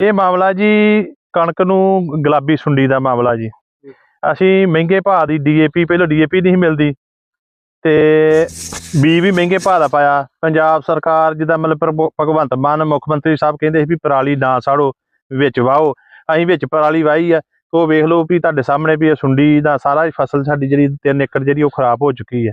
ਇਹ ਮਾਮਲਾ ਜੀ ਕਣਕ ਨੂੰ ਗੁਲਾਬੀ ਸੁੰਡੀ ਦਾ ਮਾਮਲਾ ਜੀ। ਅਸੀਂ ਮਹਿੰਗੇ ਭਾਅ ਦੀ ਡੀਏਪੀ, ਪਹਿਲਾਂ ਡੀਏਪੀ ਨਹੀਂ ਮਿਲਦੀ ਤੇ ਬੀ ਵੀ ਮਹਿੰਗੇ ਭਾਅ ਦਾ ਪਾਇਆ। ਪੰਜਾਬ ਸਰਕਾਰ ਜਿੱਦਾਂ ਮਤਲਬ ਭਗਵੰਤ ਮਾਨ, ਮੁੱਖ ਮੰਤਰੀ ਸਾਹਿਬ ਕਹਿੰਦੇ ਸੀ ਵੀ ਪਰਾਲੀ ਨਾ ਸਾੜੋ, ਵਿੱਚ ਵਾਹੋ ਅਸੀਂ ਵਿੱਚ ਪਰਾਲੀ ਵਾਹੀ ਆ ਉਹ ਵੇਖ ਲਓ ਵੀ ਤੁਹਾਡੇ ਸਾਹਮਣੇ ਵੀ ਇਹ ਸੁੰਡੀ ਦਾ ਸਾਰਾ ਫਸਲ ਸਾਡੀ ਜਿਹੜੀ 3 ਏਕੜ ਜਿਹੜੀ ਉਹ ਖਰਾਬ ਹੋ ਚੁੱਕੀ ਹੈ।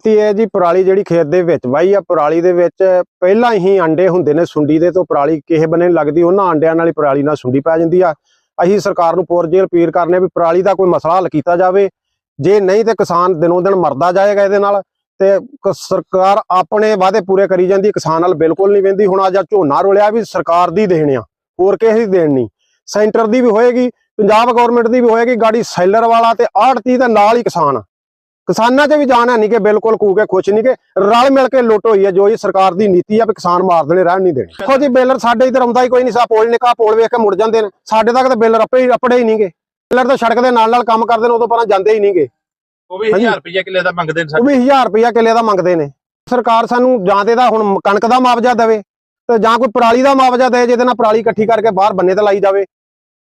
ਕੀਤੀ ਹੈ ਜੀ ਪਰਾਲੀ ਜਿਹੜੀ ਖੇਤ ਦੇ ਵਿੱਚ ਵਾਈ ਆ, ਪਰਾਲੀ ਦੇ ਵਿੱਚ ਪਹਿਲਾਂ ਹੀ ਅੰਡੇ ਹੁੰਦੇ ਨੇ ਸੁੰਡੀ ਦੇ ਤੋਂ ਪਰਾਲੀ ਕਿਸੇ ਬੰਨੇ ਨੀ ਲੱਗਦੀ, ਉਹਨਾਂ ਅੰਡਿਆਂ ਨਾਲ ਹੀ ਪਰਾਲੀ ਨਾਲ ਸੁੰਡੀ ਪੈ ਜਾਂਦੀ ਆ। ਅਸੀਂ ਸਰਕਾਰ ਨੂੰ ਪੋਰਜੇ ਅਪੀਲ ਕਰਨੇ ਵੀ ਪਰਾਲੀ ਦਾ ਕੋਈ ਮਸਲਾ ਹੱਲ ਕੀਤਾ ਜਾਵੇ। ਜੇ ਨਹੀਂ ਤੇ ਕਿਸਾਨ ਦਿਨੋਂ ਦਿਨ ਮਰਦਾ ਜਾਏਗਾ ਇਹਦੇ ਨਾਲ ਤੇ ਸਰਕਾਰ ਆਪਣੇ ਵਾਅਦੇ ਪੂਰੇ ਕਰੀ ਜਾਂਦੀ, ਕਿਸਾਨ ਨਾਲ ਬਿਲਕੁਲ ਨਹੀਂ ਵੰਦੀ। ਹੁਣ ਅੱਜ ਆਹ ਝੋਨਾ ਰੋਲਿਆ ਵੀ ਸਰਕਾਰ ਦੀ ਦੇਣ ਆ, ਹੋਰ ਕਿਸੇ ਦੀ ਦੇਣ ਨਹੀਂ। ਸੈਂਟਰ ਦੀ ਵੀ ਹੋਏਗੀ, ਪੰਜਾਬ ਗਵਰਨਮੈਂਟ ਦੀ ਵੀ ਹੋਏਗੀ, ਗਾੜੀ ਸੈਲਰ ਵਾਲਾ ਤੇ ਆੜਤੀ ਦੇ ਨਾਲ ਹੀ ਕਿਸਾਨ। ਕਿਸਾਨਾਂ 'ਚ ਵੀ ਜਾਣ ਹੈ ਨਹੀਂ ਕਿ ਬਿਲਕੁਲ ਕੂ ਕੇ ਖੁਸ਼ ਨਹੀਂ ਕਿ ਰਲ ਮਿਲ ਕੇ ਲੁੱਟ ਹੋਈ ਹੈ ਜੋ ਇਹ ਸਰਕਾਰ ਦੀ ਨੀਤੀ ਆ ਵੀ ਕਿਸਾਨ ਮਾਰ ਦੇਣੇ ਰਹਿਣ ਨਹੀਂ ਦੇਣੇ। ਦੇਖੋ ਜੀ ਬੇਲਰ ਸਾਡੇ ਇਧਰ ਆਉਂਦਾ ਹੀ ਕੋਈ ਨਹੀਂ ਸਾ ਪੋਲ ਨਿਕਾ ਪੋਲ ਵੇਖ ਕੇ ਮੁੜ ਜਾਂਦੇ ਨੇ। ਸਾਡੇ ਤੱਕ ਤਾਂ ਬੇਲਰ ਆਪੇ ਹੀ ਆਪੜੇ ਹੀ ਨਹੀਂਗੇ। ਬੇਲਰ ਤਾਂ ਸੜਕ ਦੇ ਨਾਲ ਨਾਲ ਕੰਮ ਕਰਦੇ ਨੇ ਉਦੋਂ ਪਰਾਂ ਜਾਂਦੇ ਹੀ ਨਹੀਂਗੇ। ਉਹ ਵੀ ਹਾਂਜੀ। 1000 ਰੁਪਏ ਕਿੱਲੇ ਦਾ ਮੰਗਦੇ ਨੇ ਉਹ ਵੀ 1000 ਰੁਪਇਆ ਕਿੱਲੇ ਦਾ ਮੰਗਦੇ ਨੇ। ਸਰਕਾਰ ਸਾਨੂੰ ਜਾਂ ਤੇ ਦਾ ਹੁਣ ਕਣਕ ਦਾ ਮੁਆਵਜ਼ਾ ਦੇਵੇ ਤੇ ਜਾਂ ਕੋਈ ਪਰਾਲੀ ਦਾ ਮੁਆਵਜ਼ਾ ਦੇ ਜਿਹਦੇ ਨਾਲ ਪਰਾਲੀ ਇਕੱਠੀ ਕਰਕੇ ਬਾਹਰ ਬੰਨੇ ਤੇ ਲਾਈ ਜਾਵੇ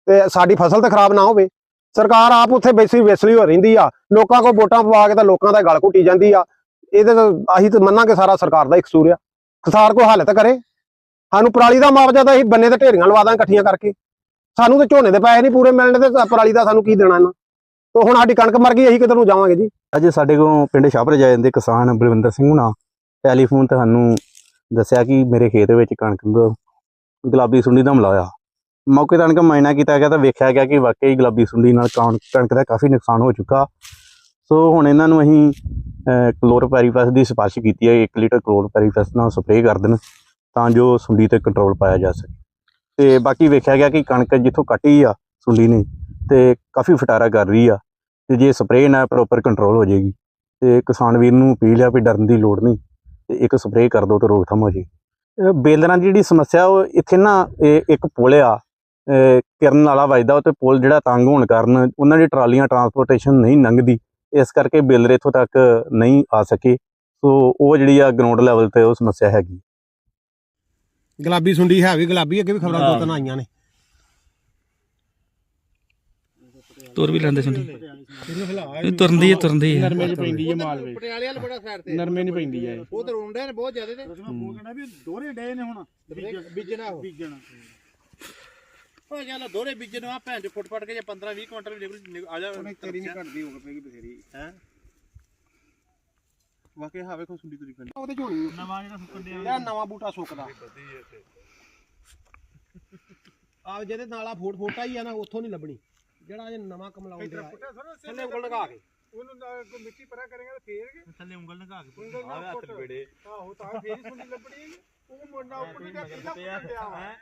ਤੇ ਸਾਡੀ ਫਸਲ ਤੇ ਖਰਾਬ ਨਾ ਹੋਵੇ। ਸਰਕਾਰ ਆਪ ਉੱਥੇ ਬੈਸੀ ਵੇਸਲੀ ਹੋ ਰਹਿੰਦੀ ਆ। ਲੋਕਾਂ ਕੋਲ ਵੋਟਾਂ ਪਵਾ ਕੇ ਤਾਂ ਲੋਕਾਂ ਦਾ ਗਲ ਘੁੱਟੀ ਜਾਂਦੀ ਆ। ਇਹਦੇ ਤਾਂ ਅਸੀਂ ਤਾਂ ਮੰਨਾਂਗੇ ਸਾਰਾ ਸਰਕਾਰ ਦਾ ਹੀ ਕਸੂਰ ਆ। ਕਿਸਾਨ ਕੋਈ ਹਾਲਤ ਕਰੇ। ਸਾਨੂੰ ਪਰਾਲੀ ਦਾ ਮੁਆਵਜ਼ਾ ਤਾਂ ਅਸੀਂ ਬੰਨੇ ਤੇ ਢੇਰੀਆਂ ਲਵਾ ਦਾਂ ਇਕੱਠੀਆਂ ਕਰਕੇ। ਸਾਨੂੰ ਤੇ ਝੋਨੇ ਦੇ ਪੈਸੇ ਨਹੀਂ ਪੂਰੇ ਮਿਲਣੇ ਤੇ ਪਰਾਲੀ ਦਾ ਸਾਨੂੰ ਕੀ ਦੇਣਾ ਇਹਨਾਂ? ਤੇ ਹੁਣ ਸਾਡੀ ਕਣਕ ਮਰ ਗਈ, ਅਸੀਂ ਕਿੱਧਰ ਨੂੰ ਜਾਵਾਂਗੇ ਜੀ? ਅੱਜ ਸਾਡੇ ਕੋਲ ਪਿੰਡ ਸ਼ਾਹਪੁਰ ਜਾਏ ਦੇ ਕਿਸਾਨ ਬਲਵਿੰਦਰ ਸਿੰਘ ਹੁਣਾ। ਟੈਲੀਫੋਨ ਤੇ ਸਾਨੂੰ ਦੱਸਿਆ ਕਿ ਮੇਰੇ ਖੇਤ ਵਿੱਚ ਕਣਕ ਗੁਲਾਬੀ ਸੁੰਡੀ ਦਾ ਹਮਲਾ ਹੋਇਆ ਮੌਕੇ ਤਾਂ ਆਣ ਕੇ ਮਾਇਨਾ ਕੀਤਾ ਗਿਆ ਤਾਂ ਵੇਖਿਆ ਗਿਆ ਕਿ ਵਾਕਈ ਗੁਲਾਬੀ ਸੁੰਡੀ ਨਾਲ ਕਣ- ਕਣਕ ਦਾ ਕਾਫੀ ਨੁਕਸਾਨ ਹੋ ਚੁੱਕਾ। ਸੋ ਹੁਣ ਇਹਨਾਂ ਨੂੰ ਅਸੀਂ ਕਲੋਰਪੈਰੀਫਾਸ ਦੀ ਸਿਫਾਰਿਸ਼ ਕੀਤੀ ਹੈ 1 ਲੀਟਰ ਕਲੋਰਪੈਰੀਫਾਸ ਨਾਲ ਸਪਰੇਅ ਕਰ ਦੇਣ ਤਾਂ ਜੋ ਸੁੰਡੀ ਤੇ ਕੰਟਰੋਲ ਪਾਇਆ ਜਾ ਸਕੇ। ਤੇ ਬਾਕੀ ਵੇਖਿਆ ਗਿਆ ਕਿ ਕਣਕ ਜਿੱਥੋਂ ਕੱਟੀ ਆ ਸੁੰਡੀ ਨੇ ਤੇ ਕਾਫੀ ਫਟਾਰਾ ਕਰ ਰਹੀ ਆ ਤੇ ਜੇ ਸਪਰੇਅ ਨਾਲ ਪ੍ਰੋਪਰ ਕੰਟਰੋਲ ਹੋ ਜਾਏਗੀ ਤੇ ਕਿਸਾਨ ਵੀਰ ਨੂੰ ਅਪੀਲ ਆ ਵੀ ਡਰਨ ਦੀ ਲੋੜ ਨਹੀਂ ਤੇ ਇੱਕ ਸਪਰੇਅ ਕਰ ਦੋ ਤੇ ਰੋਕਥਾਮ ਹੋ ਜਾਏਗੀ ਬੇਲਰਾਂ ਦੀ ਜਿਹੜੀ ਸਮੱਸਿਆ ਉਹ ਇੱਥੇ ਨਾ ਇਹ ਇੱਕ ਪੁਲ ਆ ਕਿਰਨ ਵਾਲਾ ਵੱਜਦਾ ਉਹ ਤੇ ਪੁਲ ਜਿਹੜਾ ਤੰਗ ਹੋਣ ਕਾਰਨ ਉਹਨਾਂ ਦੀ ਟਰਾਲੀਆਂ ਟਰਾਂਸਪੋਰਟੇਸ਼ਨ ਨਹੀਂ ਲੰਘਦੀ ਇਸ ਕਰਕੇ ਬੇਲਰ ਇੱਥੋਂ ਤੱਕ ਨਹੀਂ ਆ ਸਕੇ। ਸੋ ਉਹ ਜਿਹੜੀ ਆ ਗਰਾਊਂਡ ਲੈਵਲ ਤੇ ਉਹ ਸਮੱਸਿਆ ਹੈਗੀ। ਗੁਲਾਬੀ ਸੁੰਡੀ ਹੈ ਵੀ ਗੁਲਾਬੀ ਅੱਗੇ ਵੀ ਖਬਰਾਂ ਦੋ ਤਿੰਨ ਆਈਆਂ ਨੇ। ਤੁਰ ਵੀ ਲੈਂਦੇ ਸੁਣਦੇ ਇਹ ਤੁਰੰਦੀ ਹੈ ਤੁਰੰਦੀ ਹੈ। ਨਰਮੇ ਚ ਪੈਂਦੀ ਹੈ ਮਾਲਵੇ ਪਟਿਆਲੇ ਵਾਲਾ ਬੜਾ ਸਾਈਡ ਤੇ। ਨਰਮੇ ਨਹੀਂ ਪੈਂਦੀ ਹੈ ਉਹ ਤੇ ਰੋਂਡੇ ਨੇ ਬਹੁਤ ਜ਼ਿਆਦਾ ਤੇ। ਉਹ ਕਹਿੰਦਾ ਵੀ ਦੋਰੇ ਡੇ ਨੇ ਹੁਣ। ਬੀਜਣਾ ਬੀਜਣ। ਉਹ ਚੱਲ ਦੋਰੇ ਬੀਜਣ ਆ ਭੈਣ ਚ ਫੁੱਟ ਫਟ ਕੇ ਜੇ 15 20 ਕੁਇੰਟਲ ਵੀ ਨਿਕਲ ਆ ਜਾ ਤੇਰੀ ਨਹੀਂ ਘਟਦੀ ਹੋ ਪਏਗੀ ਬਥੇਰੀ। ਹੈ? ਵਾਕੇ ਹਾਵੇ ਕੋ ਸੁੰਡੀ ਤੁਰੀ ਪੈਣੀ ਉਹਦੇ ਹੋਣੀ ਨਵਾਂ ਜਿਹੜਾ ਸੁੱਕਣ ਜਿਹੜਾ ਨਵਾਂ ਬੂਟਾ ਸੁੱਕਦਾ। ਆ ਜਿਹਦੇ ਨਾਲ ਫੋਟ ਫੋਟਾ ਹੀ ਆ ਨਾ ਉੱਥੋਂ ਨਹੀਂ ਲੱਭਣੀ। ਜਿਹੜਾ ਅਜੇ ਨਵਾਂ ਕਮਲਾਉਣ ਦੇ ਥੱਲੇ ਉਂਗਲ ਲਗਾ ਕੇ। ਉਹਨੂੰ ਕੋਈ ਮਿੱਟੀ ਪਰਾ ਕਰੇਗਾ ਤਾਂ ਫੇਰ ਥੱਲੇ ਉਂਗਲ ਲਗਾ ਕੇ ਆਵੇ ਹੱਥ ਬੇੜੇ ਆਹੋ ਤਾਂ ਫੇਰ ਹੀ ਸੁਣੀ ਲੱਭਣੀ। ਹੈ ਉਹ ਮੁੰਡਾ ਉੱਪਰ ਦੀ ਕਿਹਦਾ ਪੁੱਟਣ ਡਿਆ ਵਾ?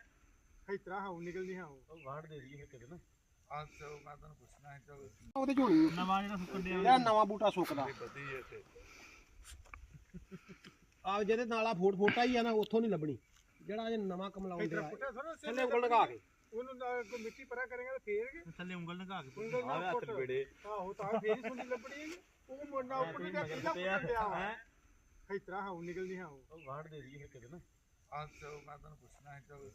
ਇਤਰਾ ਹਾਉ ਨਿਕਲਦੀ ਹਾਉ ਵਾੜ ਦੇ ਦੀ ਕਿਤੇ ਨਾ। ਆ ਚੋ ਮੈਂ ਤੁਹਾਨੂੰ ਪੁੱਛਣਾ ਹੈ ਚੋ ਉਹਦੇ ਚ ਹੋਣੀ ਨਵਾਂ ਜਿਹੜਾ ਸੁੱਕਣ ਜਿਹੜਾ ਨਵਾਂ ਬੂਟਾ ਸੁੱਕਦਾ। ਆ ਜਿਹਦੇ ਨਾਲ ਆ ਫੋਟ ਫੋਟਾ ਹੀ ਆ ਨਾ ਉੱਥੋਂ ਨਹੀਂ ਲੱਭਣੀ। ਜਿਹੜਾ ਅਜੇ ਨਵਾਂ ਕਮਲਾਉਣ ਦੇ ਥੱਲੇ ਉਂਗਲ ਲਗਾ ਕੇ। ਉਹਨੂੰ ਕੋਈ ਮਿੱਟੀ ਪਰਾ ਕਰੇਗਾ ਤਾਂ ਫੇਰ ਥੱਲੇ ਉਂਗਲ ਲਗਾ ਕੇ ਆਵੇ ਹੱਥ ਬੇੜੇ ਆਹੋ ਤਾਂ ਫੇਰ ਹੀ ਸੁਣੀ ਲੱਭਣੀ ਹੈ ਉਹ ਮੁੰਡਾ ਉੱਪਰ ਦੀ ਕਿਹਦਾ ਪੁੱਟਣ ਡਿਆ ਵਾ। ਇਤਰਾ ਹਾਉ ਨਿਕਲਦੀ ਹਾਉ ਵਾੜ ਦੇ ਦੀ ਕਿਤੇ ਨਾ। ਆ ਚੋ ਮੈਂ ਤੁਹਾਨੂੰ ਪੁੱਛਣਾ ਹੈ ਚੋ